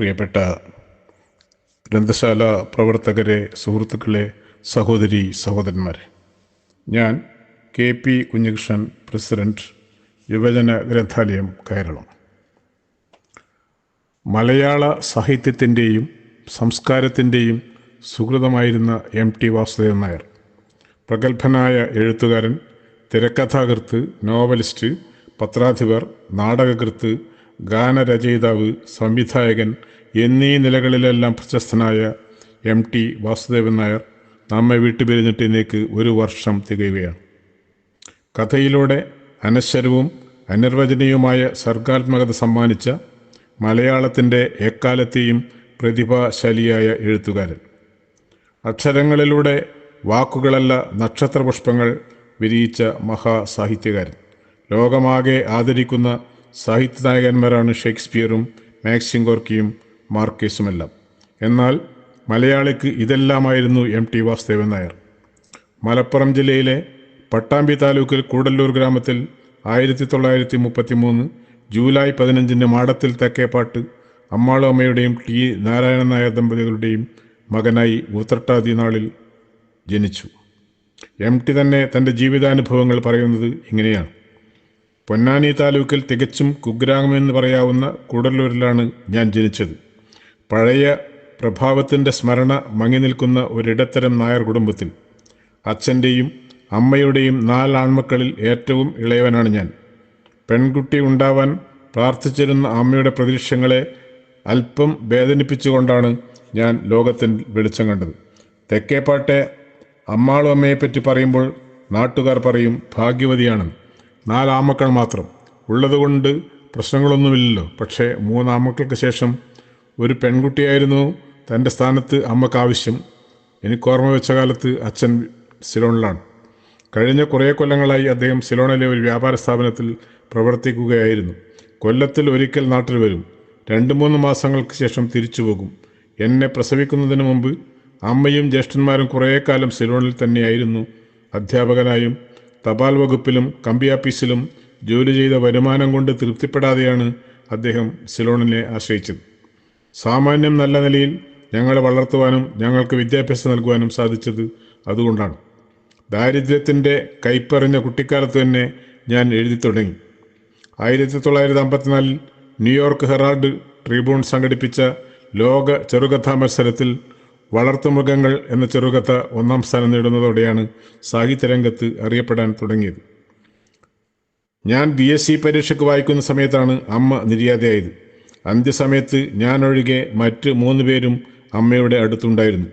പ്രിയപ്പെട്ട ഗ്രന്ഥശാല പ്രവർത്തകരെ സുഹൃത്തുക്കളെ സഹോദരി സഹോദരന്മാരെ. ഞാൻ കെ പി കുഞ്ഞകൃഷ്ണൻ പ്രസിഡന്റ് യുവജന ഗ്രന്ഥാലയം കേരളം. മലയാള സാഹിത്യത്തിന്റെയും സംസ്കാരത്തിന്റെയും സുഹൃതമായിരുന്ന എം ടി വാസുദേവൻ നായർ പ്രഗത്ഭനായ എഴുത്തുകാരൻ തിരക്കഥാകൃത്ത് നോവലിസ്റ്റ് പത്രാധിപർ നാടകകൃത്ത് ഗാനരചയിതാവ് സംവിധായകൻ എന്നീ നിലകളിലെല്ലാം പ്രശസ്തനായ എം ടി വാസുദേവൻ നായർ നമ്മെ വിട്ടുപിരിഞ്ഞിട്ട് ഇന്നേക്ക് ഒരു വർഷം തികയുകയാണ്. കഥയിലൂടെ അനശ്വരവും അനിർവചനീയവുമായ സർഗാത്മകത സമ്മാനിച്ച മലയാളത്തിന്റെ എക്കാലത്തെയും പ്രതിഭാശാലിയായ എഴുത്തുകാരൻ. അക്ഷരങ്ങളിലൂടെ വാക്കുകളല്ല നക്ഷത്രപുഷ്പങ്ങൾ വിരിയിച്ച മഹാസാഹിത്യകാരൻ. ലോകമാകെ ആദരിക്കുന്ന സാഹിത്യനായകന്മാരാണ് ഷേക്സ്പിയറും മാക്സിം ഗോർക്കിയും മാർക്കേസുമെല്ലാം. എന്നാൽ മലയാളിക്ക് ഇതെല്ലാമായിരുന്നു എം ടി വാസുദേവൻ നായർ. മലപ്പുറം ജില്ലയിലെ പട്ടാമ്പി താലൂക്കിൽ കൂടല്ലൂർ ഗ്രാമത്തിൽ ആയിരത്തി തൊള്ളായിരത്തി മുപ്പത്തി മൂന്ന് ജൂലൈ പതിനഞ്ചിന് മാടത്തിൽ തെക്കേപ്പാട്ട് അമ്മാളും അമ്മയുടെയും ടി നാരായണൻ നായർ ദമ്പതികളുടെയും മകനായി ഉത്രട്ടാതി നാളിൽ ജനിച്ചു. എം ടി തന്നെ തന്റെ ജീവിതാനുഭവങ്ങൾ പറയുന്നത് ഇങ്ങനെയാണ്. പൊന്നാനി താലൂക്കിൽ തികച്ചും കുഗ്രാമെന്ന് പറയാവുന്ന കൂടല്ലൂരിലാണ് ഞാൻ ജനിച്ചത്. പഴയ പ്രഭാവത്തിന്റെ സ്മരണ മങ്ങി നിൽക്കുന്ന ഒരിടത്തരം നായർ കുടുംബത്തിൽ. അച്ഛന്റെയും അമ്മയുടെയും നാലാൺമക്കളിൽ ഏറ്റവും ഇളയവനാണ് ഞാൻ. പെൺകുട്ടി ഉണ്ടാവാൻ പ്രാർത്ഥിച്ചിരുന്ന അമ്മയുടെ പ്രതീക്ഷങ്ങളെ അല്പം വേദനിപ്പിച്ചുകൊണ്ടാണ് ഞാൻ ലോകത്തിൽ വെളിച്ചം കണ്ടത്. തെക്കേപ്പാട്ടെ അമ്മാളും അമ്മയെപ്പറ്റി പറയുമ്പോൾ നാട്ടുകാർ പറയും ഭാഗ്യവതിയാണ്. നാലാമക്കൾ മാത്രം. ഉള്ളതുകൊണ്ട് പ്രശ്നങ്ങളൊന്നുമില്ലല്ലോ. പക്ഷേ മൂന്നാമക്കൾക്ക് ശേഷം ഒരു പെൺകുട്ടിയായിരുന്നു തന്റെ സ്ഥാനത്ത് അമ്മയ്ക്ക് ആവശ്യം. എനിക്ക് ഓർമ്മ വെച്ച കാലത്ത് അച്ഛൻ സിലോണിലാണ്. കഴിഞ്ഞ കുറേ കൊല്ലങ്ങളായി അദ്ദേഹം സിലോണിലെ ഒരു വ്യാപാര സ്ഥാപനത്തിൽ പ്രവർത്തിക്കുകയായിരുന്നു. കൊല്ലത്തിൽ ഒരിക്കൽ നാട്ടിൽ വരും. രണ്ട് മൂന്ന് മാസങ്ങൾക്ക് ശേഷം തിരിച്ചു പോകും. എന്നെ പ്രസവിക്കുന്നതിന് മുമ്പ് അമ്മയും ജ്യേഷ്ഠന്മാരും കുറേ കാലം സിലോണിൽ തന്നെയായിരുന്നു. അധ്യാപകനായും തപാൽ വകുപ്പിലും കമ്പിയാപ്പീസിലും ജോലി ചെയ്ത വരുമാനം കൊണ്ട് തൃപ്തിപ്പെടാതെയാണ് അദ്ദേഹം സിലോണിനെ ആശ്രയിച്ചത്. സാമാന്യം നല്ല നിലയിൽ ഞങ്ങളെ വളർത്തുവാനും ഞങ്ങൾക്ക് വിദ്യാഭ്യാസം നൽകുവാനും സാധിച്ചത് അതുകൊണ്ടാണ്. ദാരിദ്ര്യത്തിന്റെ കൈപ്പറിഞ്ഞ കുട്ടിക്കാലത്ത് തന്നെ ഞാൻ എഴുതി തുടങ്ങി. ആയിരത്തി തൊള്ളായിരത്തി അമ്പത്തിനാലിൽ ന്യൂയോർക്ക് ഹെറാൾഡ് ട്രിബ്യൂൺ സംഘടിപ്പിച്ച ലോക ചെറുകഥാ മത്സരത്തിൽ വളർത്തുമൃഗങ്ങൾ എന്ന ചെറുകഥ ഒന്നാം സ്ഥാനം നേടുന്നതോടെയാണ് സാഹിത്യരംഗത്ത് അറിയപ്പെടാൻ തുടങ്ങിയത്. ഞാൻ ബി എസ് സി പരീക്ഷയ്ക്ക് വായിക്കുന്ന സമയത്താണ് അമ്മ നിര്യാതയായത്. അന്ത്യസമയത്ത് ഞാനൊഴികെ മറ്റ് മൂന്ന് പേരും അമ്മയുടെ അടുത്തുണ്ടായിരുന്നു.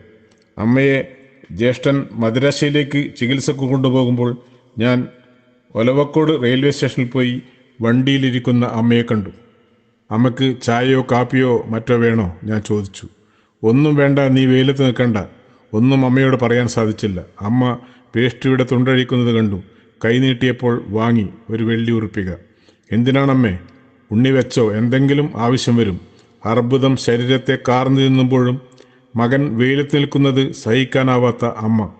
അമ്മയെ ജ്യേഷ്ഠൻ മദ്രാശയിലേക്ക് ചികിത്സക്ക് കൊണ്ടുപോകുമ്പോൾ ഞാൻ ഒലവക്കോട് റെയിൽവേ സ്റ്റേഷനിൽ പോയി വണ്ടിയിലിരിക്കുന്ന അമ്മയെ കണ്ടു. അമ്മയ്ക്ക് ചായയോ കാപ്പിയോ മറ്റോ വേണോ? ഞാൻ ചോദിച്ചു. ഒന്നും വേണ്ട നീ വെയിലത്ത് നിൽക്കണ്ട. ഒന്നും അമ്മയോട് പറയാൻ സാധിച്ചില്ല. അമ്മ പേഷ്ടിയുടെ തുണ്ടഴിക്കുന്നത് കണ്ടു. കൈനീട്ടിയപ്പോൾ വാങ്ങി ഒരു വെള്ളി ഉറുപ്പിക. എന്തിനാണമ്മേ? ഉണ്ണി വെച്ചോ എന്തെങ്കിലും ആവശ്യം വരും. അർബുദം ശരീരത്തെ കാർന്നു തിന്നുമ്പോഴും മകൻ വെയിലത്ത് നിൽക്കുന്നത് സഹിക്കാനാവാത്ത അമ്മ.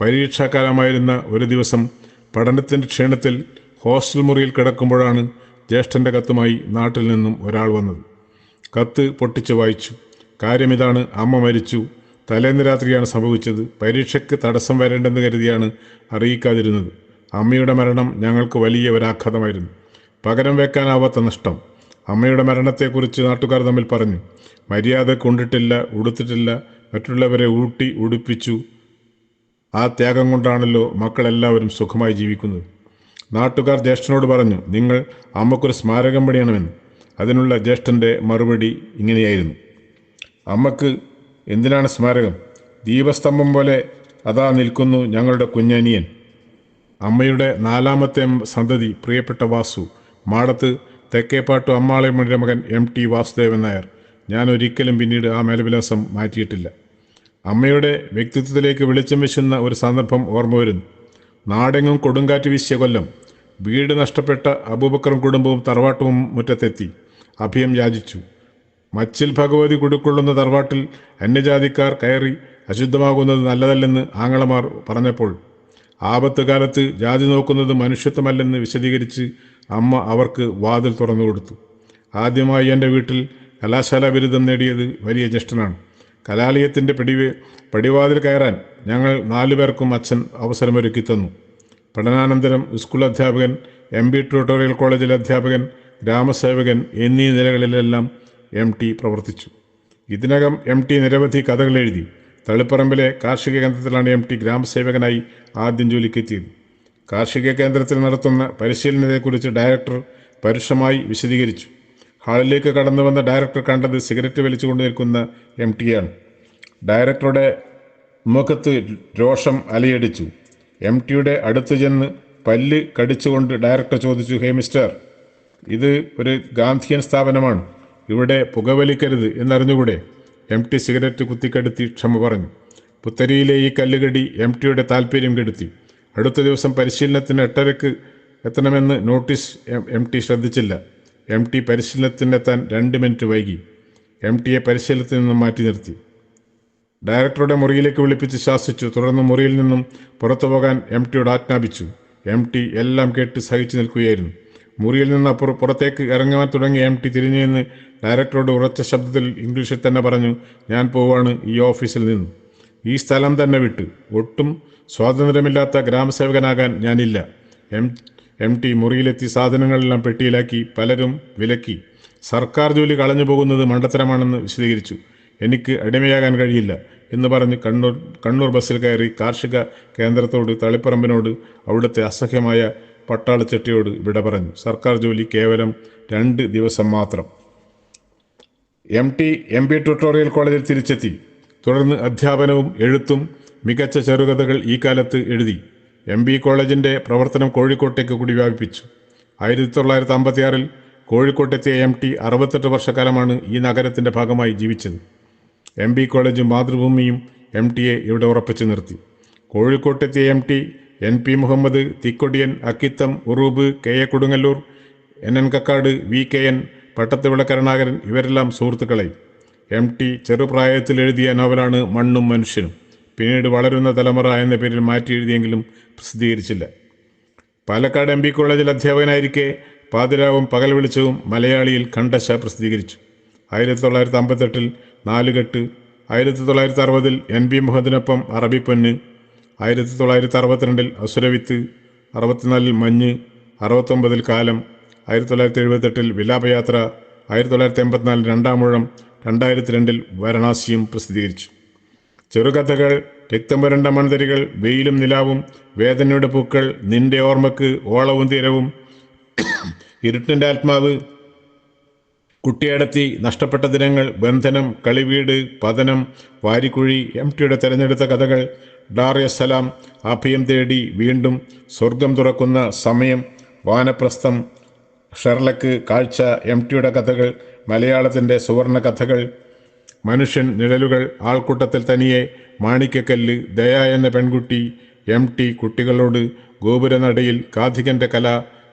പരീക്ഷാകാലമായിരുന്ന ഒരു ദിവസം പഠനത്തിന്റെ ക്ഷീണത്തിൽ ഹോസ്റ്റൽ മുറിയിൽ കിടക്കുമ്പോഴാണ് ജ്യേഷ്ഠന്റെ കത്തുമായി നാട്ടിൽ നിന്നും ഒരാൾ വന്നത്. കത്ത് പൊട്ടിച്ച് വായിച്ചു. കാര്യമിതാണ് അമ്മ മരിച്ചു. തലേന്ന് രാത്രിയാണ് സംഭവിച്ചത്. പരീക്ഷയ്ക്ക് തടസ്സം വരേണ്ടെന്ന് കരുതിയാണ് അറിയിക്കാതിരുന്നത്. അമ്മയുടെ മരണം ഞങ്ങൾക്ക് വലിയ ഒരാഘാതമായിരുന്നു. പകരം വെക്കാനാവാത്ത നഷ്ടം. അമ്മയുടെ മരണത്തെക്കുറിച്ച് നാട്ടുകാർ തമ്മിൽ പറഞ്ഞു. മര്യാദ കൊണ്ടിട്ടില്ല ഉടുത്തിട്ടില്ല മറ്റുള്ളവരെ ഊട്ടി ഉടുപ്പിച്ചു. ആ ത്യാഗം കൊണ്ടാണല്ലോ മക്കളെല്ലാവരും സുഖമായി ജീവിക്കുന്നത്. നാട്ടുകാർ ജ്യേഷ്ഠനോട് പറഞ്ഞു നിങ്ങൾ അമ്മക്കൊരു സ്മാരകം പണിയണമെന്ന്. അതിനുള്ള ജ്യേഷ്ഠന്റെ മറുപടി ഇങ്ങനെയായിരുന്നു. അമ്മയ്ക്ക് എന്തിനാണ് സ്മാരകം? ദീപസ്തംഭം പോലെ അതാ നിൽക്കുന്നു ഞങ്ങളുടെ കുഞ്ഞനിയൻ. അമ്മയുടെ നാലാമത്തെ സന്തതി പ്രിയപ്പെട്ട വാസു. മാടത്ത് തെക്കേപ്പാട്ടു അമ്മാളയമ്മയുടെ മകൻ എം ടി വാസുദേവൻ നായർ. ഞാൻ ഒരിക്കലും പിന്നീട് ആ മേലവിലാസം മാറ്റിയിട്ടില്ല. അമ്മയുടെ വ്യക്തിത്വത്തിലേക്ക് വെളിച്ചം വീശുന്ന ഒരു സന്ദർഭം ഓർമ്മ വരുന്നു നാടെങ്ങും കൊടുങ്കാറ്റ് വീശിയ കൊല്ലം. വീട് നഷ്ടപ്പെട്ട അബൂബക്കറും കുടുംബവും തറവാട്ടവും മുറ്റത്തെത്തി. അഭയം യാചിച്ചു. മച്ചിൽ ഭഗവതി കുടുക്കൊള്ളുന്ന തറവാട്ടിൽ അന്യജാതിക്കാർ കയറി അശുദ്ധമാകുന്നത് നല്ലതല്ലെന്ന് ആങ്ങളമാർ പറഞ്ഞപ്പോൾ ആപത്ത് കാലത്ത് ജാതി നോക്കുന്നത് മനുഷ്യത്വമല്ലെന്ന് വിശദീകരിച്ച് അമ്മ അവർക്ക് വാതിൽ തുറന്നു കൊടുത്തു. ആദ്യമായി എന്റെ വീട്ടിൽ കലാശാല ബിരുദം നേടിയത് വലിയ ജ്യേഷ്ഠനാണ്. കലാലയത്തിന്റെ പിടിവ് പടിവാതിൽ കയറാൻ ഞങ്ങൾ നാലു പേർക്കും അച്ഛൻ അവസരമൊരുക്കി തന്നു. പഠനാനന്തരം സ്കൂൾ അധ്യാപകൻ എം ബി ട്യൂട്ടോറിയൽ കോളേജിലെ അധ്യാപകൻ ഗ്രാമസേവകൻ എന്നീ നിലകളിലെല്ലാം എം ടി പ്രവർത്തിച്ചു. ഇതിനകം എം ടി നിരവധി കഥകൾ എഴുതി. തളിപ്പറമ്പിലെ കാർഷിക കേന്ദ്രത്തിലാണ് എം ടി ഗ്രാമസേവകനായി ആദ്യം ജോലിക്കെത്തിയത് കാർഷിക കേന്ദ്രത്തിൽ നടത്തുന്ന പരിശീലനത്തെക്കുറിച്ച് ഡയറക്ടർ പരുഷമായി വിശദീകരിച്ചു. ഹാളിലേക്ക് കടന്നു വന്ന ഡയറക്ടർ കണ്ടത് സിഗരറ്റ് വലിച്ചുകൊണ്ട് നിൽക്കുന്ന എം ടിയാണ് ഡയറക്ടറുടെ മുഖത്ത് രോഷം അലയടിച്ചു. എം ടിയുടെ അടുത്ത് ചെന്ന് പല്ല് കടിച്ചുകൊണ്ട് ഡയറക്ടർ ചോദിച്ചു ഹേ മിസ്റ്റർ ഇത് ഒരു ഗാന്ധിയൻ സ്ഥാപനമാണ്. ഇവിടെ പുകവലിക്കരുത് എന്നറിഞ്ഞുകൂടെ? എം ടി സിഗരറ്റ് കുത്തിക്കെടുത്തി ക്ഷമ പറഞ്ഞു. പുത്തരിയിലെ ഈ കല്ലുകടി എം ടിയുടെ താല്പര്യം കെടുത്തി. അടുത്ത ദിവസം പരിശീലനത്തിന് എട്ടരക്ക് എത്തണമെന്ന് നോട്ടീസ് എം- ടി ശ്രദ്ധിച്ചില്ല. എം ടി പരിശീലനത്തിനെത്താൻ രണ്ട് മിനിറ്റ് വൈകി. എം ടിയെ പരിശീലനത്തിൽ നിന്നും മാറ്റി നിർത്തി. ഡയറക്ടറുടെ മുറിയിലേക്ക് വിളിപ്പിച്ച് ശാസിച്ചു. തുടർന്ന് മുറിയിൽ നിന്നും പുറത്തു പോകാൻ എം ടിയോട് ആജ്ഞാപിച്ചു. എം ടി എല്ലാം കേട്ട് സഹിച്ചു നിൽക്കുകയായിരുന്നു. മുറിയിൽ നിന്ന് അപ്പുറം പുറത്തേക്ക് ഇറങ്ങാൻ തുടങ്ങിയ എം ടി തിരിഞ്ഞു നിന്ന് ഡയറക്ടറോട് ഉറച്ച ശബ്ദത്തിൽ ഇംഗ്ലീഷിൽ തന്നെ പറഞ്ഞു ഞാൻ പോവാണ് ഈ ഓഫീസിൽ നിന്ന്. ഈ സ്ഥലം തന്നെ വിട്ട്. ഒട്ടും സ്വാതന്ത്ര്യമില്ലാത്ത ഗ്രാമസേവകനാകാൻ ഞാനില്ല. എം എം ടി മുറിയിലെത്തി സാധനങ്ങളെല്ലാം പെട്ടിയിലാക്കി പലരും വിലക്കി. സർക്കാർ ജോലി കളഞ്ഞു പോകുന്നത് മണ്ടത്തരമാണെന്ന് വിശദീകരിച്ചു. എനിക്ക് അടിമയാകാൻ കഴിയില്ല എന്ന് പറഞ്ഞ് കണ്ണൂർ കണ്ണൂർ ബസ്സിൽ കയറി കാർഷിക കേന്ദ്രത്തോട് തളിപ്പറമ്പിനോട് അവിടുത്തെ അസഹ്യമായ പട്ടാളച്ചെട്ടിയോട് വിട പറഞ്ഞു. സർക്കാർ ജോലി കേവലം രണ്ട് ദിവസം മാത്രം. M T M B tutorial കോളേജിൽ തിരിച്ചെത്തി. തുടർന്ന് അധ്യാപനവും എഴുത്തും മികച്ച ചെറുകഥകൾ ഈ കാലത്ത് എഴുതി എം ബി കോളേജിന്റെ പ്രവർത്തനം കോഴിക്കോട്ടേക്ക് കൂടി വ്യാപിപ്പിച്ചു ആയിരത്തി തൊള്ളായിരത്തി അമ്പത്തിയാറിൽ കോഴിക്കോട്ടെത്തിയ എം ടി അറുപത്തെട്ട് വർഷക്കാലമാണ് ഈ നഗരത്തിന്റെ ഭാഗമായി ജീവിച്ചത്. എം ബി കോളേജും മാതൃഭൂമിയും എം ടിയെ ഇവിടെ ഉറപ്പിച്ചു നിർത്തി. കോഴിക്കോട്ടെത്തിയ M T N P Muhammad Thikkodiyan Akkitham Uroob K A Kodungallur N N Kakkad V K N Pattathuvila Karunakaran ഇവരെല്ലാം സുഹൃത്തുക്കളെ. എം ടി ചെറുപ്രായത്തിൽ എഴുതിയ നോവലാണ് മണ്ണും മനുഷ്യനും. പിന്നീട് വളരുന്ന തലമുറ എന്ന പേരിൽ മാറ്റി എഴുതിയെങ്കിലും പ്രസിദ്ധീകരിച്ചില്ല. പാലക്കാട് എം പി കോളേജിൽ അധ്യാപകനായിരിക്കെ പാതിരാവും പകൽ വെളിച്ചവും മലയാളിയിൽ കണ്ടശ പ്രസിദ്ധീകരിച്ചു. ആയിരത്തി തൊള്ളായിരത്തി അമ്പത്തെട്ടിൽ നാലുകെട്ട് ആയിരത്തി തൊള്ളായിരത്തി അറുപതിൽ എൻ ബി മുഹമ്മദിനൊപ്പം അറബിപ്പൊന്ന് ആയിരത്തി തൊള്ളായിരത്തി അറുപത്തിരണ്ടിൽ അസുരവിത്ത് അറുപത്തിനാലിൽ മഞ്ഞ് അറുപത്തൊമ്പതിൽ കാലം ആയിരത്തി തൊള്ളായിരത്തി എഴുപത്തെട്ടിൽ വിലാപയാത്ര ആയിരത്തി തൊള്ളായിരത്തി എൺപത്തിനാലിൽ രണ്ടാം മുഴം രണ്ടായിരത്തി രണ്ടിൽ വാരണാസിയും പ്രസിദ്ധീകരിച്ചു. ചെറുകഥകൾ രക്തം വരണ്ട മൺതരികൾ വെയിലും നിലാവും വേദനയുടെ പൂക്കൾ നിന്റെ ഓർമ്മക്ക് ഓളവും തീരവും ഇരുട്ടിന്റെ ആത്മാവ് കുട്ടിയടത്തി നഷ്ടപ്പെട്ട ദിനങ്ങൾ ബന്ധനം കളിവീട് പതനം വാരിക്കുഴി എം ടിയുടെ തെരഞ്ഞെടുത്ത കഥകൾ ഡാർ എസ് സലാം അഭയം തേടി വീണ്ടും സ്വർഗം തുറക്കുന്ന സമയം വാനപ്രസ്ഥം ഷെർലക്ക് കാഴ്ച എം ടിയുടെ കഥകൾ മലയാളത്തിന്റെ സുവർണ കഥകൾ മനുഷ്യൻ നിഴലുകൾ ആൾക്കൂട്ടത്തിൽ തനിയെ മാണിക്കക്കല്ല് ദയ എന്ന പെൺകുട്ടി എം ടി കുട്ടികളോട് ഗോപുരനടയിൽ കാഥികന്റെ കല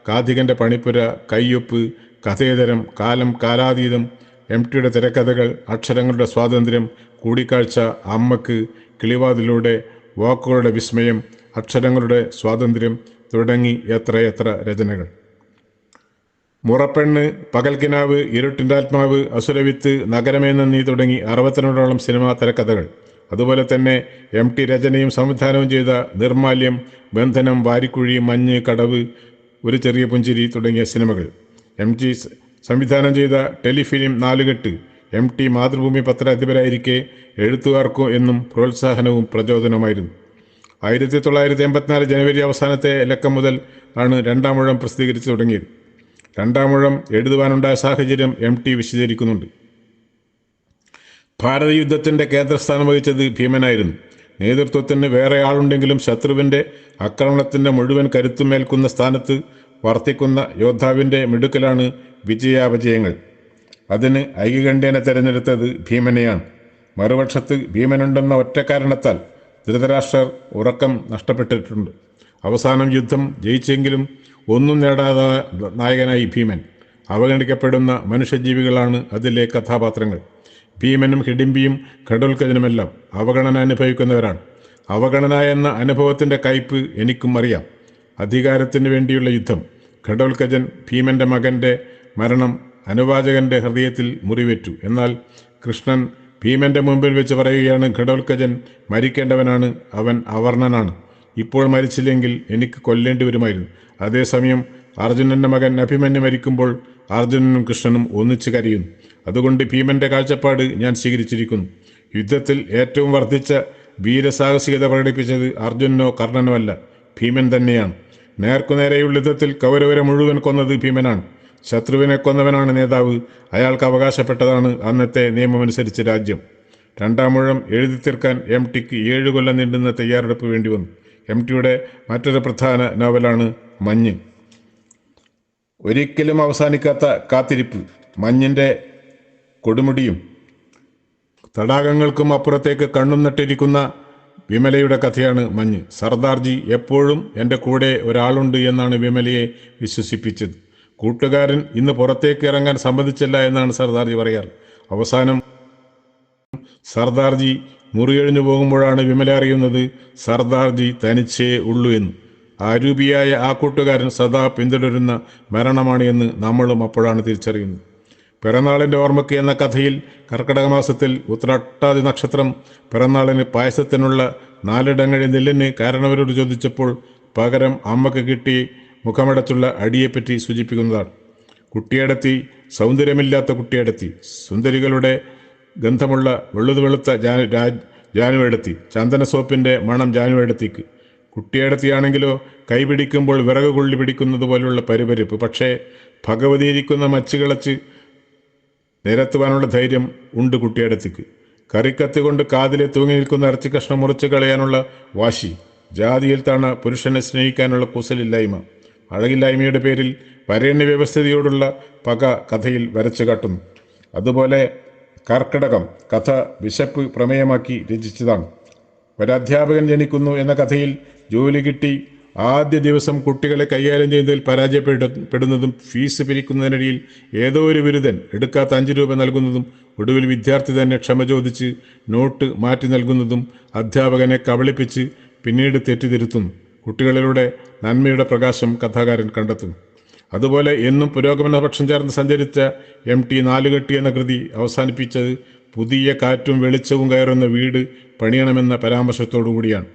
കാഥികന്റെ പണിപ്പുര കയ്യൊപ്പ് കഥേതരം കാലം കാലാതീതം എം ടിയുടെ തിരക്കഥകൾ അക്ഷരങ്ങളുടെ സ്വാതന്ത്ര്യം കൂടിക്കാഴ്ച അമ്മയ്ക്ക് കിളിവാതിലൂടെ വാക്കുകളുടെ വിസ്മയം അക്ഷരങ്ങളുടെ സ്വാതന്ത്ര്യം തുടങ്ങി എത്രയെത്ര രചനകൾ. മുറപ്പെണ്ണ് പകൽക്കിനാവ് ഇരുട്ടിന്റെ ആത്മാവ് അസുരവിത്ത് നഗരമേന്ന നീ തുടങ്ങി അറുപത്തിരണ്ടോളം സിനിമാ തിരക്കഥകൾ. അതുപോലെ തന്നെ എം ടി രചനയും സംവിധാനവും ചെയ്ത നിർമാല്യം ബന്ധനം വാരിക്കുഴി മഞ്ഞ് കടവ് ഒരു ചെറിയ പുഞ്ചിരി തുടങ്ങിയ സിനിമകൾ. എം ടി സംവിധാനം ചെയ്ത telefilm Nalukettu M T Mathrubhumi പത്രാധിപരായിരിക്കെ എഴുത്തുകാർക്കോ എന്നും പ്രോത്സാഹനവും പ്രചോദനവുമായിരുന്നു. ആയിരത്തി തൊള്ളായിരത്തി എൺപത്തിനാല് ജനുവരി അവസാനത്തെ ലക്കം മുതൽ ആണ് രണ്ടാം മുഴം പ്രസിദ്ധീകരിച്ചു തുടങ്ങിയത്. രണ്ടാം മുഴം എഴുതുവാനുണ്ടായ സാഹചര്യം എം ടി വിശദീകരിക്കുന്നുണ്ട്. ഭാരത കേന്ദ്രസ്ഥാനം വഹിച്ചത് ഭീമനായിരുന്നു. നേതൃത്വത്തിന് വേറെ ആളുണ്ടെങ്കിലും ശത്രുവിന്റെ ആക്രമണത്തിന്റെ മുഴുവൻ കരുത്തുമേൽക്കുന്ന സ്ഥാനത്ത് വർത്തിക്കുന്ന യോദ്ധാവിന്റെ മിടുക്കലാണ് വിജയാപജയങ്ങൾ. അതിന് ഐകകണ്ഠ്യേന തെരഞ്ഞെടുത്തത് ഭീമനെയാണ്. മറുപക്ഷത്ത് ഭീമനുണ്ടെന്ന ഒറ്റ കാരണത്താൽ ധൃതരാഷ്ട്രർ ഉറക്കം നഷ്ടപ്പെട്ടിട്ടുണ്ട്. അവസാനം യുദ്ധം ജയിച്ചെങ്കിലും ഒന്നും നേടാതെ നായകനായി ഭീമൻ. അവഗണിക്കപ്പെടുന്ന മനുഷ്യജീവികളാണ് അതിലെ കഥാപാത്രങ്ങൾ. ഭീമനും ഹിഡിംബിയും ഘടോൽക്കജനുമെല്ലാം അവഗണന അനുഭവിക്കുന്നവരാണ്. അവഗണന എന്ന അനുഭവത്തിന്റെ കയ്പ് എനിക്കും അറിയാം. അധികാരത്തിന് വേണ്ടിയുള്ള യുദ്ധം. ഘടോൽക്കജൻ ഭീമന്റെ മകന്റെ മരണം അനുവാചകന്റെ ഹൃദയത്തിൽ മുറിവേറ്റു. എന്നാൽ കൃഷ്ണൻ ഭീമന്റെ മുമ്പിൽ വെച്ച് പറയുകയാണ് ഘടോൽക്കജൻ മരിക്കേണ്ടവനാണ്. അവൻ അവർണനാണ് ഇപ്പോൾ മരിച്ചില്ലെങ്കിൽ എനിക്ക് കൊല്ലേണ്ടി വരുമായിരുന്നു. അതേസമയം അർജുനന്റെ മകൻ അഭിമന്യു മരിക്കുമ്പോൾ അർജുനനും കൃഷ്ണനും ഒന്നിച്ചു കരയുന്നു. അതുകൊണ്ട് ഭീമന്റെ കാഴ്ചപ്പാട് ഞാൻ സ്വീകരിച്ചിരിക്കുന്നു. യുദ്ധത്തിൽ ഏറ്റവും വർദ്ധിച്ച വീരസാഹസികത പ്രകടിപ്പിച്ചത് അർജുനനോ കർണനോ അല്ല ഭീമൻ തന്നെയാണ്. നേർക്കുനേരെയുള്ള യുദ്ധത്തിൽ കൗരവരെ മുഴുവൻ കൊന്നത് ഭീമനാണ്. ശത്രുവിനെ കൊന്നവനാണ് നേതാവ്. അയാൾക്ക് അവകാശപ്പെട്ടതാണ് അന്നത്തെ നിയമമനുസരിച്ച് രാജ്യം. രണ്ടാം മുഴം എഴുതി തീർക്കാൻ എം ടിക്ക് ഏഴ് കൊല്ലം നീണ്ടുന്ന തയ്യാറെടുപ്പ് വേണ്ടി വന്നു. എം ടിയുടെ മറ്റൊരു പ്രധാന നോവലാണ് മഞ്ഞ്. ഒരിക്കലും അവസാനിക്കാത്ത കാത്തിരിപ്പ് മഞ്ഞിന്റെ കൊടുമുടിയും തടാകങ്ങൾക്കും അപ്പുറത്തേക്ക് കണ്ണും നട്ടിരിക്കുന്ന വിമലയുടെ കഥയാണ് മഞ്ഞ്. സർദാർജി എപ്പോഴും എന്റെ കൂടെ ഒരാളുണ്ട് എന്നാണ് വിമലയെ വിശ്വസിപ്പിച്ചത്. കൂട്ടുകാരൻ ഇന്ന് പുറത്തേക്ക് ഇറങ്ങാൻ സമ്മതിച്ചില്ല എന്നാണ് സർദാർജി പറയാറ്. അവസാനം സർദാർജി മുറിയഴിഞ്ഞു പോകുമ്പോഴാണ് വിമല അറിയുന്നത് സർദാർജി തനിച്ചേ ഉള്ളൂ എന്ന്. ആരൂപിയായ ആ കൂട്ടുകാരൻ സദാ പിന്തുടരുന്ന മരണമാണ് എന്ന് നമ്മളും അപ്പോഴാണ് തിരിച്ചറിയുന്നത്. പിറന്നാളിന്റെ ഓർമ്മയ്ക്ക് എന്ന കഥയിൽ കർക്കിടക മാസത്തിൽ ഉത്രട്ടാതി നക്ഷത്രം പിറന്നാളിന് പായസത്തിനുള്ള നാലിടങ്ങഴി നെല്ലിന് കാരണവരോട് ചോദിച്ചപ്പോൾ പകരം അമ്മയ്ക്ക് കിട്ടി മുഖമടച്ചുള്ള അടിയെപ്പറ്റി സൂചിപ്പിക്കുന്നതാണ്. കുട്ടിയടത്തി സൗന്ദര്യമില്ലാത്ത കുട്ടിയടത്തി. സുന്ദരികളുടെ ഗന്ധമുള്ള വെളുതു വെളുത്ത ജാനു ജാനുവേടത്തി ചന്ദന സോപ്പിന്റെ മണം ജാനുവെടുത്തിക്ക്. കുട്ടിയടത്തിയാണെങ്കിലോ കൈപിടിക്കുമ്പോൾ വിറക് കൊള്ളി പിടിക്കുന്നത് പോലുള്ള പരിപരിപ്പ്. പക്ഷേ ഭഗവതിയിരിക്കുന്ന മച്ചുകിളച്ച് നിരത്തുവാനുള്ള ധൈര്യം ഉണ്ട് കുട്ടിയേടത്തിക്ക്. കറിക്കത്തി കൊണ്ട് കാതിലെ തൂങ്ങി നിൽക്കുന്ന ഇറച്ചി കഷ്ണം മുറിച്ച് കളയാനുള്ള വാശി. ജാതിയിൽ താണ പുരുഷനെ സ്നേഹിക്കാനുള്ള കുസലില്ലായ്മ. അഴകില്ലായ്മയുടെ പേരിൽ വരേണ്യ വ്യവസ്ഥിതിയോടുള്ള പക കഥയിൽ വരച്ചു കാട്ടുന്നു. അതുപോലെ കർക്കിടകം കഥ വിശപ്പ് പ്രമേയമാക്കി രചിച്ചതാണ്. ഒരധ്യാപകൻ ജനിക്കുന്നു എന്ന കഥയിൽ ജോലി കിട്ടി. ആദ്യ ദിവസം കുട്ടികളെ കൈകാര്യം ചെയ്യുന്നതിൽ പരാജയപ്പെടുന്നതും ഫീസ് പിരിക്കുന്നതിനിടയിൽ ഏതോ ഒരു ബിരുദൻ എടുക്കാത്ത അഞ്ച് രൂപ നൽകുന്നതും ഒടുവിൽ വിദ്യാർത്ഥി തന്നെ ക്ഷമ ചോദിച്ച് നോട്ട് മാറ്റി നൽകുന്നതും അധ്യാപകനെ കബളിപ്പിച്ച് പിന്നീട് തെറ്റിതിരുത്തുന്നു. കുട്ടികളിലൂടെ നന്മയുടെ പ്രകാശം കഥാകാരൻ കണ്ടെത്തുന്നു. അതുപോലെ എന്നും പുരോഗമന പക്ഷം ചേർന്ന് സഞ്ചരിച്ച എം ടി നാലുകെട്ടി എന്ന കൃതി അവസാനിപ്പിച്ചത് പുതിയ കാറ്റും വെളിച്ചവും കയറുന്ന വീട് പണിയണമെന്ന പരാമർശത്തോടു കൂടിയാണ്.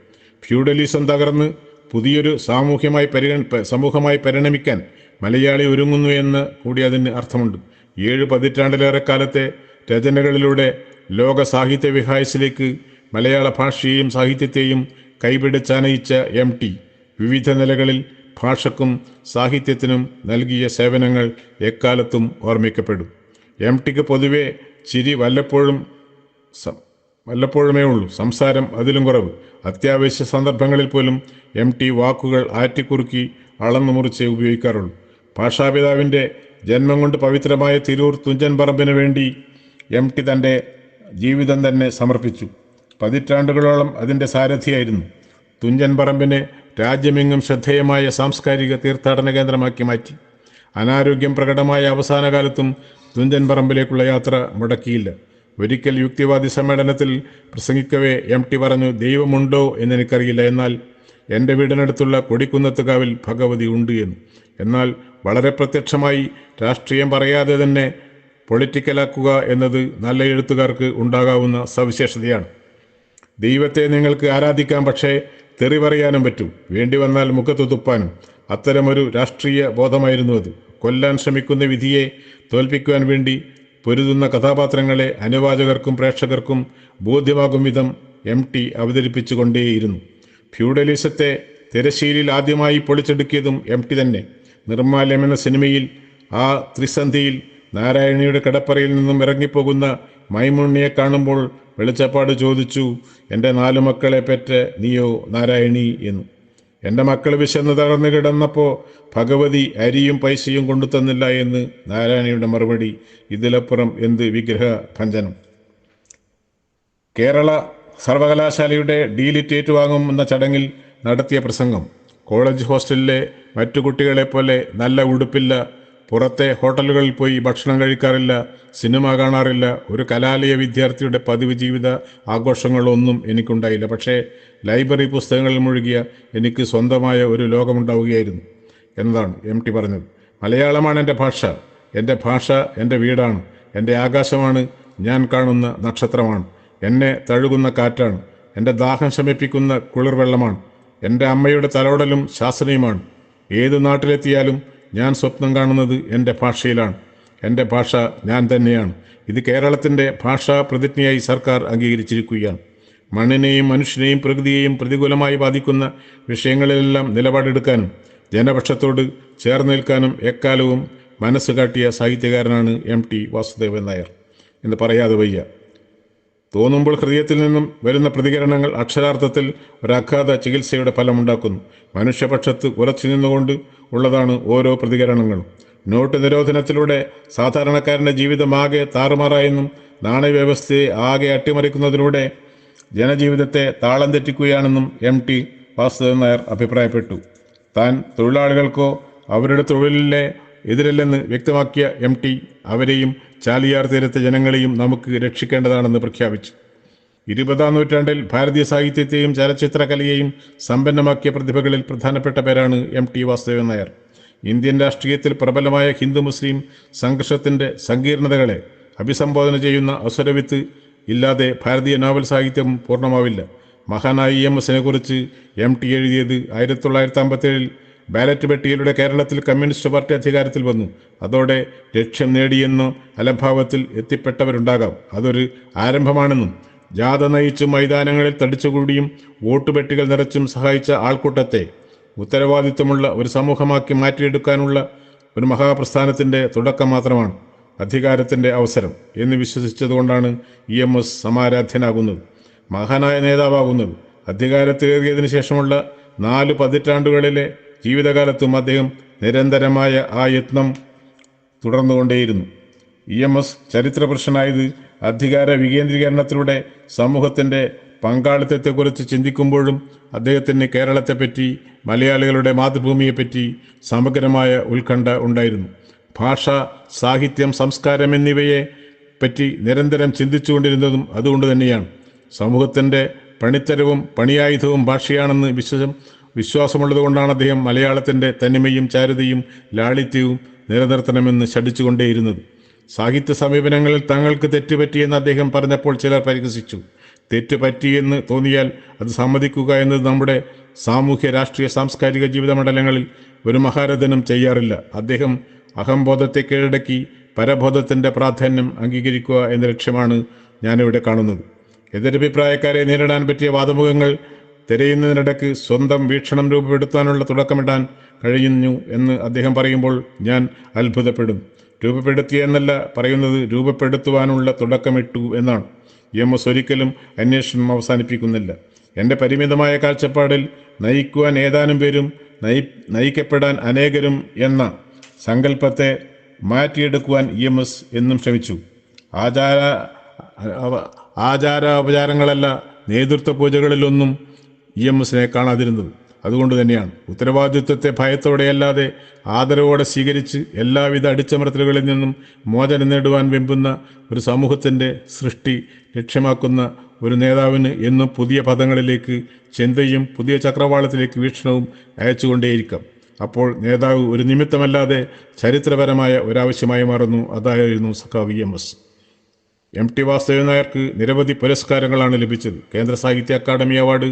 ഫ്യൂഡലിസം തകർന്ന് പുതിയൊരു സാമൂഹ്യമായി പരിഗണ സമൂഹമായി പരിണമിക്കാൻ മലയാളി ഒരുങ്ങുന്നു എന്ന് കൂടി അതിന് അർത്ഥമുണ്ട്. ഏഴ് പതിറ്റാണ്ടിലേറെ കാലത്തെ രചനകളിലൂടെ ലോക സാഹിത്യ വിഹായസിലേക്ക് മലയാള ഭാഷയെയും സാഹിത്യത്തെയും കൈപിടിച്ചനയിച്ച എം ടി വിവിധ നിലകളിൽ ഭാഷക്കും സാഹിത്യത്തിനും നൽകിയ സേവനങ്ങൾ എക്കാലത്തും ഓർമ്മിക്കപ്പെടും. എം ടിക്ക് പൊതുവെ ചിരി വല്ലപ്പോഴും വല്ലപ്പോഴുമേ ഉള്ളൂ. സംസാരം അതിലും കുറവ്. അത്യാവശ്യ സന്ദർഭങ്ങളിൽ പോലും എം ടി വാക്കുകൾ ആറ്റിക്കുറുക്കി അളന്നു മുറിച്ച് ഉപയോഗിക്കാറുള്ളൂ. ഭാഷാപിതാവിന്റെ ജന്മം കൊണ്ട് പവിത്രമായ തിരൂർ തുഞ്ചൻ പറമ്പിന് വേണ്ടി എം ടി തന്റെ ജീവിതം തന്നെ സമർപ്പിച്ചു. പതിറ്റാണ്ടുകളോളം അതിന്റെ സാരഥിയായിരുന്നു. തുഞ്ചൻ പറമ്പിനെ രാജ്യമെങ്ങും ശ്രദ്ധേയമായ സാംസ്കാരിക തീർത്ഥാടന കേന്ദ്രമാക്കി മാറ്റി. അനാരോഗ്യം പ്രകടമായ അവസാന കാലത്തും തുഞ്ചൻ പറമ്പിലേക്കുള്ള യാത്ര മുടക്കിയില്ല. ഒരിക്കൽ യുക്തിവാദി സമ്മേളനത്തിൽ പ്രസംഗിക്കവേ എം ടി പറഞ്ഞു ദൈവമുണ്ടോ എന്നെനിക്കറിയില്ല എന്നാൽ എന്റെ വീടിനടുത്തുള്ള കൊടിക്കുന്നത്തുകാവിൽ ഭഗവതി ഉണ്ട് എന്ന്. എന്നാൽ വളരെ പ്രത്യക്ഷമായി രാഷ്ട്രീയം പറയാതെ തന്നെ പൊളിറ്റിക്കലാക്കുക എന്നത് നല്ല എഴുത്തുകാർക്ക് ഉണ്ടാകാവുന്ന സവിശേഷതയാണ്. ദൈവത്തെ നിങ്ങൾക്ക് ആരാധിക്കാം പക്ഷേ തെറി പറയാനും പറ്റും. വേണ്ടി വന്നാൽ മുഖത്ത് തുപ്പാനും. അത്തരമൊരു രാഷ്ട്രീയ ബോധമായിരുന്നു അത്. കൊല്ലാൻ ശ്രമിക്കുന്ന വിധിയെ തോൽപ്പിക്കുവാൻ വേണ്ടി പൊരുതുന്ന കഥാപാത്രങ്ങളെ അനുവാചകർക്കും പ്രേക്ഷകർക്കും ബോധ്യമാകും വിധം എം ടി അവതരിപ്പിച്ചുകൊണ്ടേയിരുന്നു. ഫ്യൂഡലിസത്തെ തിരശ്ശീലിൽ ആദ്യമായി പൊളിച്ചെടുക്കിയതും എം ടി തന്നെ. നിർമ്മാല്യം എന്ന സിനിമയിൽ ആ ത്രിസന്ധിയിൽ നാരായണിയുടെ കിടപ്പറയിൽ നിന്നും ഇറങ്ങിപ്പോകുന്ന മൈമുണ്ണിയെ കാണുമ്പോൾ വെളിച്ചപ്പാട് ചോദിച്ചു എന്റെ നാലു മക്കളെ പെറ്റ് നീയോ നാരായണി? എന്നു. എന്റെ മക്കൾ വിശന്ന് തകർന്നു കിടന്നപ്പോൾ ഭഗവതി അരിയും പൈസയും കൊണ്ടു തന്നില്ല എന്ന് നാരായണിയുടെ മറുപടി ഇതിലപ്പുറം എന്ത് വിഗ്രഹ ഭഞ്ജനം കേരള സർവകലാശാലയുടെ ഡീലിറ്റ് ഏറ്റുവാങ്ങും എന്ന ചടങ്ങിൽ നടത്തിയ പ്രസംഗം. കോളേജ് ഹോസ്റ്റലിലെ മറ്റു കുട്ടികളെ പോലെ നല്ല ഉടുപ്പില്ല പുറത്തെ ഹോട്ടലുകളിൽ പോയി ഭക്ഷണം കഴിക്കാറില്ല സിനിമ കാണാറില്ല ഒരു കലാലയ വിദ്യാർത്ഥിയുടെ പതിവ് ജീവിത ആഘോഷങ്ങളൊന്നും എനിക്കുണ്ടായില്ല. പക്ഷേ ലൈബ്രറി പുസ്തകങ്ങളിൽ മുഴുകിയ എനിക്ക് സ്വന്തമായ ഒരു ലോകമുണ്ടാവുകയായിരുന്നു എന്നതാണ് എം ടി പറഞ്ഞത്. മലയാളമാണ് എന്റെ ഭാഷ. എന്റെ ഭാഷ എന്റെ വീടാണ്. എന്റെ ആകാശമാണ്. ഞാൻ കാണുന്ന നക്ഷത്രമാണ്. എന്നെ തഴുകുന്ന കാറ്റാണ്. എന്റെ ദാഹം ശമിപ്പിക്കുന്ന കുളിർവെള്ളമാണ്. എന്റെ അമ്മയുടെ തലോടലും ശാസ്ത്രീയമാണ് ഏത് നാട്ടിലെത്തിയാലും ഞാൻ സ്വപ്നം കാണുന്നത് എന്റെ ഭാഷയിലാണ്. എന്റെ ഭാഷ ഞാൻ തന്നെയാണ്. ഇത് കേരളത്തിന്റെ ഭാഷാ പ്രതിജ്ഞയായി സർക്കാർ അംഗീകരിച്ചിരിക്കുകയാണ്. മണ്ണിനെയും മനുഷ്യനെയും പ്രകൃതിയെയും പ്രതികൂലമായി ബാധിക്കുന്ന വിഷയങ്ങളിലെല്ലാം നിലപാടെടുക്കാനും ജനപക്ഷത്തോട് ചേർന്ന് നിൽക്കാനും എക്കാലവും മനസ്സ് കാട്ടിയ സാഹിത്യകാരനാണ് എം ടി വാസുദേവൻ നായർ. എന്ന് പറയാതെ വയ്യ. തോന്നുമ്പോൾ ഹൃദയത്തിൽ നിന്നും വരുന്ന പ്രതികരണങ്ങൾ അക്ഷരാർത്ഥത്തിൽ ഒരു അഗാധ ചികിത്സയുടെ ഫലമുണ്ടാക്കുന്നു. മനുഷ്യപക്ഷത്ത് ഉറച്ചു നിന്നുകൊണ്ട് ഉള്ളതാണ് ഓരോ പ്രതികരണങ്ങളും. നോട്ട് നിരോധനത്തിലൂടെ സാധാരണക്കാരന്റെ ജീവിതമാകെ താറുമാറായെന്നും നാണയവ്യവസ്ഥയെ ആകെ അട്ടിമറിക്കുന്നതിലൂടെ ജനജീവിതത്തെ താളം തെറ്റിക്കുകയാണെന്നും എം ടി വാസുദേവൻ നായർ അഭിപ്രായപ്പെട്ടു. താൻ തൊഴിലാളികൾക്കോ അവരുടെ തൊഴിലിലെ എതിരല്ലെന്ന് വ്യക്തമാക്കിയ എം ടി അവരെയും ചാലിയാർ തീരത്തെ ജനങ്ങളെയും നമുക്ക് രക്ഷിക്കേണ്ടതാണെന്ന് പ്രഖ്യാപിച്ചു. ഇരുപതാം നൂറ്റാണ്ടിൽ ഭാരതീയ സാഹിത്യത്തെയും ചലച്ചിത്രകലയെയും സമ്പന്നമാക്കിയ പ്രതിഭകളിൽ പ്രധാനപ്പെട്ട പേരാണ് M T Vasudevan Nair. Indian രാഷ്ട്രീയത്തിൽ പ്രബലമായ ഹിന്ദു മുസ്ലിം സംഘർഷത്തിന്റെ സങ്കീർണതകളെ അഭിസംബോധന ചെയ്യുന്ന അസുരവിത്ത് ഇല്ലാതെ ഭാരതീയ നോവൽ സാഹിത്യം പൂർണമാവില്ല. മഹാനായി എം എസിനെ കുറിച്ച് എം ടി എഴുതിയത് ആയിരത്തി തൊള്ളായിരത്തി അമ്പത്തേഴിൽ ബാലറ്റ് പെട്ടിയിലൂടെ കേരളത്തിൽ കമ്മ്യൂണിസ്റ്റ് പാർട്ടി അധികാരത്തിൽ വന്നു. അതോടെ ലക്ഷ്യം നേടിയെന്നും അലംഭാവത്തിൽ എത്തിപ്പെട്ടവരുണ്ടാകാം. അതൊരു ആരംഭമാണെന്നും ജാഥ നയിച്ചും മൈതാനങ്ങളിൽ തടിച്ചുകൂടിയും വോട്ട് പെട്ടികൾ നിറച്ചും സഹായിച്ച ആൾക്കൂട്ടത്തെ ഉത്തരവാദിത്വമുള്ള ഒരു സമൂഹമാക്കി മാറ്റിയെടുക്കാനുള്ള ഒരു മഹാപ്രസ്ഥാനത്തിന്റെ തുടക്കം മാത്രമാണ് അധികാരത്തിന്റെ അവസരം എന്ന് വിശ്വസിച്ചതുകൊണ്ടാണ് ഇ എം എസ് സമാരാധ്യനാകുന്നത്. മഹാനായ നേതാവാകുന്നത്. അധികാരത്തിലേറിയതിനു ശേഷമുള്ള നാല് പതിറ്റാണ്ടുകളിലെ ജീവിതകാലത്തും അദ്ദേഹം നിരന്തരമായ ആ യത്നം തുടർന്നുകൊണ്ടേയിരുന്നു. ഇ എം എസ് ചരിത്രപുരുഷനായത് അധികാര വികേന്ദ്രീകരണത്തിലൂടെ സമൂഹത്തിന്റെ പങ്കാളിത്തത്തെക്കുറിച്ച് ചിന്തിക്കുമ്പോഴും അദ്ദേഹത്തിന് കേരളത്തെപ്പറ്റി മലയാളികളുടെ മാതൃഭൂമിയെപ്പറ്റി സമഗ്രമായ ഉത്കണ്ഠ ഉണ്ടായിരുന്നു. ഭാഷ സാഹിത്യം സംസ്കാരം എന്നിവയെ പറ്റി നിരന്തരം ചിന്തിച്ചുകൊണ്ടിരുന്നതും അതുകൊണ്ട് തന്നെയാണ്. സമൂഹത്തിന്റെ പണിത്തരവും പണിയായുധവും ഭാഷയാണെന്ന് വിശ്വസം വിശ്വാസമുള്ളതുകൊണ്ടാണ് അദ്ദേഹം മലയാളത്തിന്റെ തനിമയും ചാരുതയും ലാളിത്യവും നിലനിർത്തണമെന്ന് ശഠിച്ചുകൊണ്ടേയിരുന്നത്. സാഹിത്യ സമീപനങ്ങളിൽ തങ്ങൾക്ക് തെറ്റുപറ്റിയെന്ന് അദ്ദേഹം പറഞ്ഞപ്പോൾ ചിലർ പരിഹസിച്ചു. തെറ്റ് പറ്റിയെന്ന് തോന്നിയാൽ അത് സമ്മതിക്കുക എന്നത് നമ്മുടെ സാമൂഹ്യ രാഷ്ട്രീയ സാംസ്കാരിക ജീവിത മണ്ഡലങ്ങളിൽ ഒരു മഹാരഥനും ചെയ്യാറില്ല. അദ്ദേഹം അഹംബോധത്തെ കീഴടക്കി പരബോധത്തിന്റെ പ്രാധാന്യം അംഗീകരിക്കുക എന്ന ലക്ഷ്യമാണ് ഞാനിവിടെ കാണുന്നത്. എതിരഭിപ്രായക്കാരെ നേരിടാൻ പറ്റിയ വാദമുഖങ്ങൾ തിരയുന്നതിനിടയ്ക്ക് സ്വന്തം വീക്ഷണം രൂപപ്പെടുത്താനുള്ള തുടക്കമിടാൻ കഴിയുന്നു എന്ന് അദ്ദേഹം പറയുമ്പോൾ ഞാൻ അത്ഭുതപ്പെടും. രൂപപ്പെടുത്തിയ എന്നല്ല പറയുന്നത് രൂപപ്പെടുത്തുവാനുള്ള തുടക്കമിട്ടു എന്നാണ്. എം എസ് ഒരിക്കലും അന്വേഷണം അവസാനിപ്പിക്കുന്നില്ല. എന്റെ പരിമിതമായ കാഴ്ചപ്പാടിൽ നയിക്കുവാൻ ഏതാനും പേരും നയി നയിക്കപ്പെടാൻ അനേകരും എന്ന സങ്കല്പത്തെ മാറ്റിയെടുക്കുവാൻ ഇ എം എസ് എന്നും ശ്രമിച്ചു. ആചാര ആചാരോപചാരങ്ങളല്ല നേതൃത്വ പൂജകളിലൊന്നും ഇ എം എസിനെ കാണാതിരുന്നത്. അതുകൊണ്ട് തന്നെയാണ്. ഉത്തരവാദിത്വത്തെ ഭയത്തോടെയല്ലാതെ ആദരവോടെ സ്വീകരിച്ച് എല്ലാവിധ അടിച്ചമർത്തലുകളിൽ നിന്നും മോചനം നേടുവാൻ വെമ്പുന്ന ഒരു സമൂഹത്തിന്റെ സൃഷ്ടി ലക്ഷ്യമാക്കുന്ന ഒരു നേതാവിന് എന്നും പുതിയ പദങ്ങളിലേക്ക് ചിന്തയും പുതിയ ചക്രവാളത്തിലേക്ക് വീക്ഷണവും അയച്ചുകൊണ്ടേയിരിക്കാം. അപ്പോൾ നേതാവ് ഒരു നിമിത്തമല്ലാതെ ചരിത്രപരമായ ഒരാവശ്യമായി മാറുന്നു. അതായിരുന്നു സഖാവ് M S. M T Vasudevan നായർക്ക് നിരവധി പുരസ്കാരങ്ങളാണ് ലഭിച്ചത്. കേന്ദ്ര സാഹിത്യ അക്കാദമി അവാർഡ്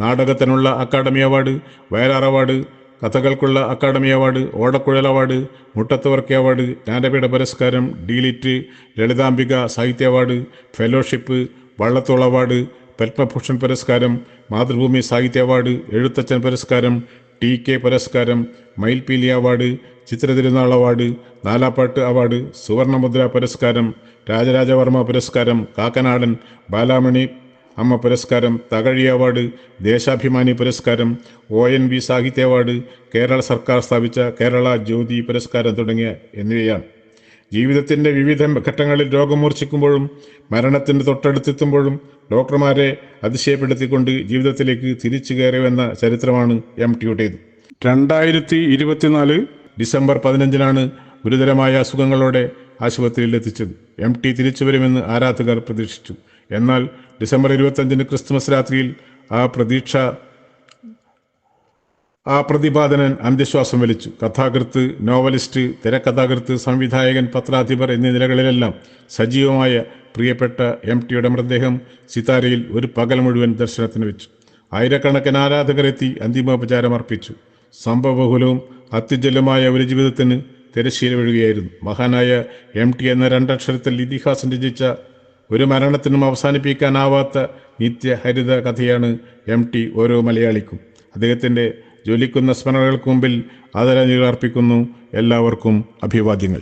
നാടകത്തിനുള്ള academy award Vayalar award കഥകൾക്കുള്ള academy award Odakkuzhal award Muttathuvarkey award Jnanapeetha പുരസ്കാരം D Litt Lalithambika Sahitya award fellowship Vallathol award Padmabhushan പുരസ്കാരം മാതൃഭൂമി സാഹിത്യ അവാർഡ് എഴുത്തച്ഛൻ പുരസ്കാരം ടി കെ പുരസ്കാരം മയിൽപീലി award Chithirathirunal award Nalappat award സുവർണമുദ്ര പുരസ്കാരം രാജരാജവർമ്മ പുരസ്കാരം കാക്കനാടൻ ബാലാമണി അമ്മ പുരസ്കാരം തകഴി അവാർഡ് ദേശാഭിമാനി പുരസ്കാരം O N V Sahitya award Kerala സർക്കാർ സ്ഥാപിച്ച കേരള ജ്യോതി പുരസ്കാരം തുടങ്ങിയ എന്നിവയാണ്. ജീവിതത്തിന്റെ വിവിധ ഘട്ടങ്ങളിൽ രോഗം മൂർച്ഛിക്കുമ്പോഴും മരണത്തിന്റെ തൊട്ടടുത്തെത്തുമ്പോഴും ഡോക്ടർമാരെ അതിശയപ്പെടുത്തിക്കൊണ്ട് ജീവിതത്തിലേക്ക് തിരിച്ചു കയറിവെന്ന ചരിത്രമാണ് എം ടിയുടേത് രണ്ടായിരത്തി ഇരുപത്തിനാല് ഡിസംബർ പതിനഞ്ചിനാണ് ഗുരുതരമായ അസുഖങ്ങളോടെ ആശുപത്രിയിൽ എത്തിച്ചത് എം ടി തിരിച്ചു വരുമെന്ന് ആരാധകർ പ്രതീക്ഷിച്ചു. എന്നാൽ ഡിസംബർ ഇരുപത്തഞ്ചിന് ക്രിസ്തുമസ് രാത്രിയിൽ ആ പ്രതീക്ഷ ആ പ്രതിപാദനൻ അന്ത്യശ്വാസം വലിച്ചു. കഥാകൃത്ത് നോവലിസ്റ്റ് തിരക്കഥാകൃത്ത് സംവിധായകൻ പത്രാധിപർ എന്നീ നിലകളിലെല്ലാം സജീവമായ പ്രിയപ്പെട്ട എം ടിയുടെ മൃതദേഹം സിതാരയിൽ ഒരു പകൽ മുഴുവൻ ദർശനത്തിന് വെച്ചു. ആയിരക്കണക്കിന് ആരാധകരെത്തി അന്തിമോപചാരം അർപ്പിച്ചു സംഭവബഹുലവും അത്യുജ്വലമായ ഒരു ജീവിതത്തിന് തിരശ്ശീല വീഴുകയായിരുന്നു. മഹാനായ എം ടി എന്ന രണ്ടക്ഷരത്തിൽ ഇതിഹാസം രചിച്ച ഒരു മരണത്തിനും അവസാനിപ്പിക്കാനാവാത്ത നിത്യഹരിത കഥയാണ് എം ടി ഓരോ മലയാളിക്കും. അദ്ദേഹത്തിന്റെ ജ്വലിക്കുന്ന സ്മരണകൾക്ക് മുമ്പിൽ ആദരാഞ്ജലികൾ അർപ്പിക്കുന്നു. എല്ലാവർക്കും അഭിവാദ്യങ്ങൾ.